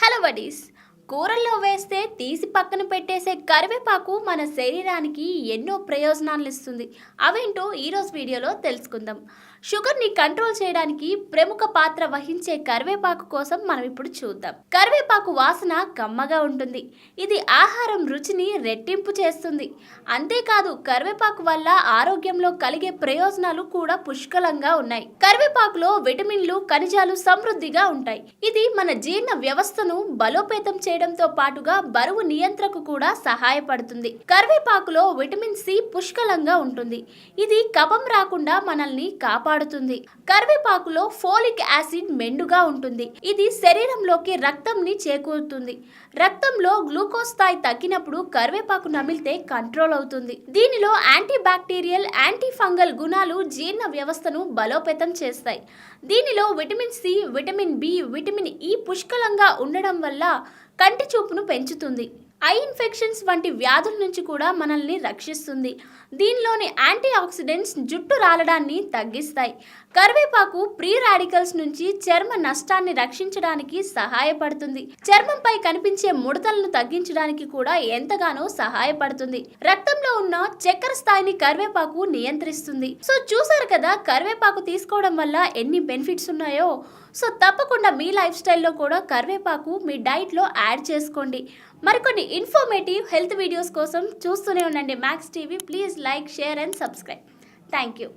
Hello buddies, కూరల్లో వేస్తే తీసి పక్కన పెట్టేసే కరివేపాకు మన శరీరానికి ఎన్నో ప్రయోజనాలు ఇస్తుంది. అవేంటో ఈరోజు వీడియోలో తెలుసుకుందాం. షుగర్ని కంట్రోల్ చేయడానికి ప్రముఖ పాత్ర వహించే కరివేపాకు కోసం మనం ఇప్పుడు చూద్దాం. కరివేపాకు వాసన కమ్మగా ఉంటుంది. ఇది ఆహారం రుచిని రెట్టింపు చేస్తుంది. అంతేకాదు కరివేపాకు వల్ల ఆరోగ్యంలో కలిగే ప్రయోజనాలు కూడా పుష్కలంగా ఉన్నాయి. కరివేపాకులో విటమిన్లు ఖనిజాలు సమృద్ధిగా ఉంటాయి. ఇది మన జీర్ణ వ్యవస్థను బలోపేతం చేయడంతో పాటుగా బరువు నియంత్రణకు కూడా సహాయపడుతుంది. కరివేపాకులో విటమిన్ సి పుష్కలంగా ఉంటుంది. ఇది కఫం రాకుండా మనల్ని కాపాడుతుంది. కరివేపాకులో ఫోలిక్ యాసిడ్ మెండుగా ఉంటుంది. ఇది శరీరంలోకి రక్తంని చేకూరుతుంది. రక్తంలో గ్లూకోజ్ స్థాయి తగ్గినప్పుడు కరివేపాకు నమిలితే కంట్రోల్ అవుతుంది. దీనిలో యాంటీ బ్యాక్టీరియల్ యాంటీ ఫంగల్ గుణాలు జీర్ణ వ్యవస్థను బలోపేతం చేస్తాయి. దీనిలో vitamin C vitamin B vitamin E పుష్కలంగా ఉండడం వల్ల కంటి చూపును పెంచుతుంది. ఐ ఇన్ఫెక్షన్స్ వంటి వ్యాధుల నుంచి కూడా మనల్ని రక్షిస్తుంది. దీనిలోని యాంటీ ఆక్సిడెంట్స్ జుట్టు రాలడాన్ని తగ్గిస్తాయి. కరివేపాకు ప్రీ రాడికల్స్ నుంచి చర్మ నష్టాన్ని రక్షించడానికి సహాయపడుతుంది. చర్మంపై కనిపించే ముడతలను తగ్గించడానికి కూడా ఎంతగానో సహాయపడుతుంది. రక్తంలో ఉన్న చక్కెర స్థాయిని కరివేపాకు నియంత్రిస్తుంది. సో చూసారు కదా కరివేపాకు తీసుకోవడం వల్ల ఎన్ని బెనిఫిట్స్ ఉన్నాయో? సో తప్పకుండా మీ లైఫ్ స్టైల్లో కూడా కరివేపాకు మీ డైట్లో యాడ్ చేసుకోండి. మరికొన్ని ఇన్ఫర్మేటివ్ హెల్త్ వీడియోస్ కోసం చూస్తూనే ఉండండి. Max TV please like share and subscribe. Thank you.